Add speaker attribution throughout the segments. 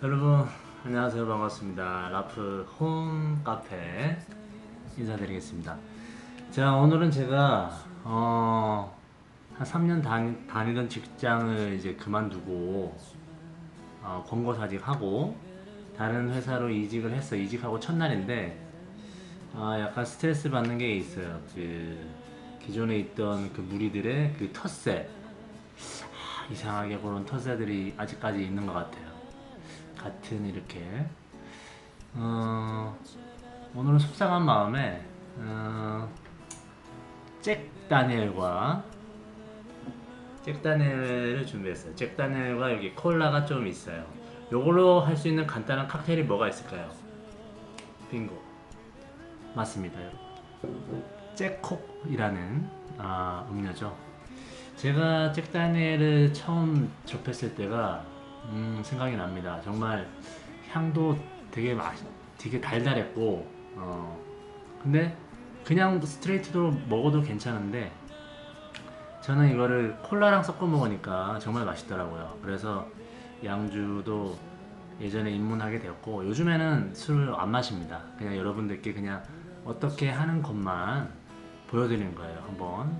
Speaker 1: 여러분 안녕하세요. 반갑습니다. 라프 홈 카페 인사드리겠습니다. 자 오늘은 제가 어, 한 3년 다니, 다니던 직장을 이제 그만두고 어, 권고사직하고 다른 회사로 이직을 했어. 이직하고 첫날인데 아, 약간 스트레스 받는 게 있어요. 그 기존에 있던 그 무리들의 그 텃세. 아, 이상하게 그런 텃세들이 아직까지 있는 것 같아요 같은 이렇게 어, 오늘은 속상한 마음에 어, 잭 다니엘과 잭 다니엘을 준비했어요. 잭 다니엘과 여기 콜라가 좀 있어요. 요걸로 할 수 있는 간단한 칵테일이 뭐가 있을까요? 빙고 맞습니다. 잭콕이라는 아, 음료죠. 제가 잭 다니엘을 처음 접했을 때가 음, 생각이 납니다. 정말 향도 되게 맛, 되게 달달했고, 어, 근데 그냥 스트레이트로 먹어도 괜찮은데 저는 이거를 콜라랑 섞어 먹으니까 정말 맛있더라고요. 그래서 양주도 예전에 입문하게 되었고 요즘에는 술을 안 마십니다. 그냥 여러분들께 그냥 어떻게 하는 것만 보여드리는 거예요. 한번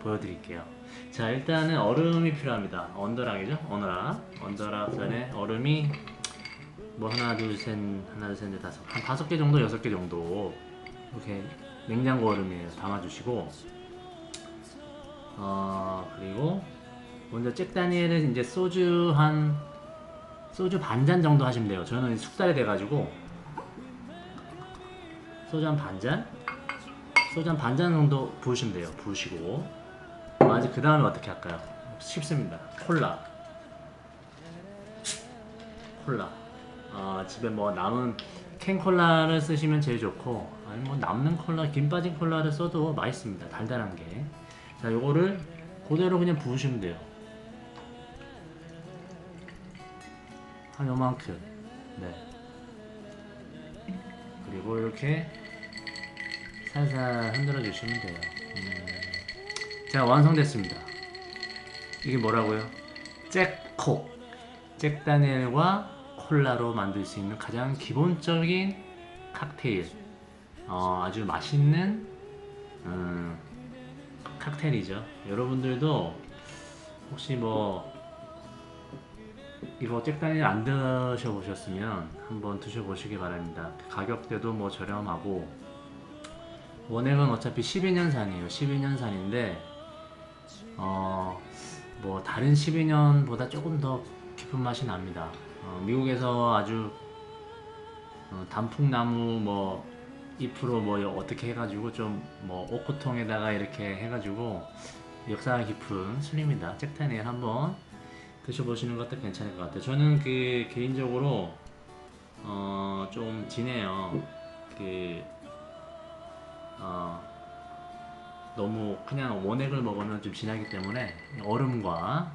Speaker 1: 보여드릴게요. 자 일단은 얼음이 필요합니다. 언더락이죠? 언더락. 언더락 전에 얼음이 뭐 하나 둘셋 하나 둘셋넷 다섯 한 다섯 개 정도 여섯 개 정도 이렇게 냉장고 얼음이에요. 담아주시고 어 그리고 먼저 잭 다니엘은 이제 소주 한 소주 반 잔 정도 하시면 돼요. 저는 숙달이 돼가지고 소주 한 반 잔, 소주 한 반 잔 정도 부으시면 돼요. 부으시고 아직 그 다음에 어떻게 할까요? 쉽습니다. 콜라, 콜라. 어, 집에 뭐 남은 캔 콜라를 쓰시면 제일 좋고 아니 뭐 남는 콜라, 김 빠진 콜라를 써도 맛있습니다. 달달한 게. 자, 요거를 그대로 그냥 부으시면 돼요. 한 요만큼. 네. 그리고 이렇게 살살 흔들어 주시면 돼요. 음. 자, 완성됐습니다. 이게 뭐라고요? 잭콕. 잭 다니엘과 콜라로 만들 수 있는 가장 기본적인 칵테일. 어, 아주 맛있는 음, 칵테일이죠. 여러분들도 혹시 뭐 이거 잭 다니엘 안 드셔보셨으면 한번 드셔보시기 바랍니다. 가격대도 뭐 저렴하고 원액은 어차피 12년산이에요. 12년산인데 어, 뭐 다른 12년보다 조금 더 깊은 맛이 납니다. 어, 미국에서 아주 어, 단풍나무 뭐 잎으로 뭐 어떻게 해가지고 좀뭐 오크통에다가 이렇게 해가지고 역사가 깊은 술입니다. 잭타니엘 한번 드셔보시는 것도 괜찮을 것 같아요. 저는 그 개인적으로 어, 좀 진해요. 그 어, 너무 그냥 원액을 먹으면 좀 진하기 때문에 얼음과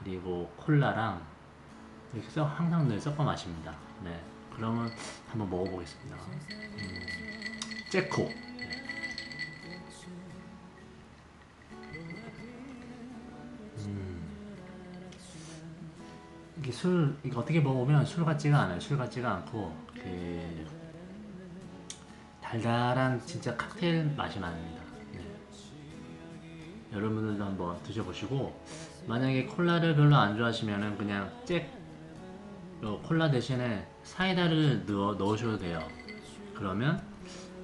Speaker 1: 그리고 콜라랑 이렇게 써, 항상 늘 섞어 마십니다. 네, 그러면 한번 먹어보겠습니다. 음, 째코. 음, 이게 술 이게 어떻게 먹으면 술 같지가 않아요. 술 같지가 않고 그 달달한 진짜 칵테일 맛이 납니다. 네. 여러분들도 한번 드셔보시고 만약에 콜라를 별로 안 좋아하시면은 그냥 잭 어, 콜라 대신에 사이다를 넣어 넣으셔도 돼요. 그러면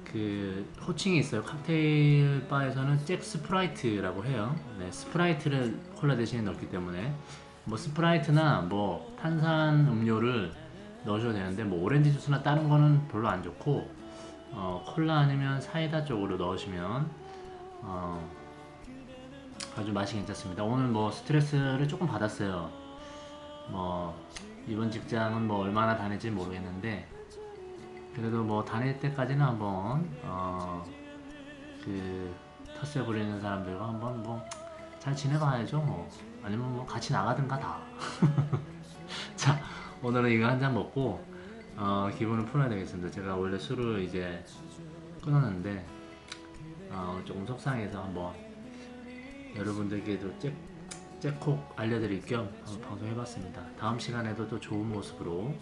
Speaker 1: 그 호칭이 있어요. 칵테일 바에서는 잭 스프라이트라고 해요. 네, 스프라이트를 콜라 대신에 넣기 때문에 뭐 스프라이트나 뭐 탄산 음료를 넣으셔도 되는데 뭐 오렌지 주스나 다른 거는 별로 안 좋고 어, 콜라 아니면 사이다 쪽으로 넣으시면 어, 아주 맛이 괜찮습니다. 오늘 뭐 스트레스를 조금 받았어요. 뭐 이번 직장은 뭐 얼마나 다닐지 모르겠는데 그래도 뭐 다닐 때까지는 한번 어, 그 텃세 부리는 사람들과 한번 뭐 잘 지내봐야죠 뭐 아니면 뭐 같이 나가든가 다. 자 오늘은 이거 한 잔 먹고 어, 기분을 풀어야 되겠습니다. 제가 원래 술을 이제 끊었는데 어, 조금 속상해서 한번 여러분들께도 잭 잭콕 알려드릴 겸 한번 방송해봤습니다. 다음 시간에도 또 좋은 모습으로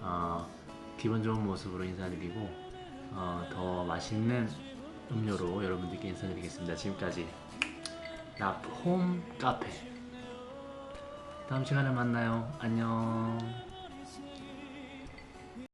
Speaker 1: 어, 기분 좋은 모습으로 인사드리고 어, 더 맛있는 음료로 여러분들께 인사드리겠습니다. 지금까지 랍홈 카페 다음 시간에 만나요. 안녕.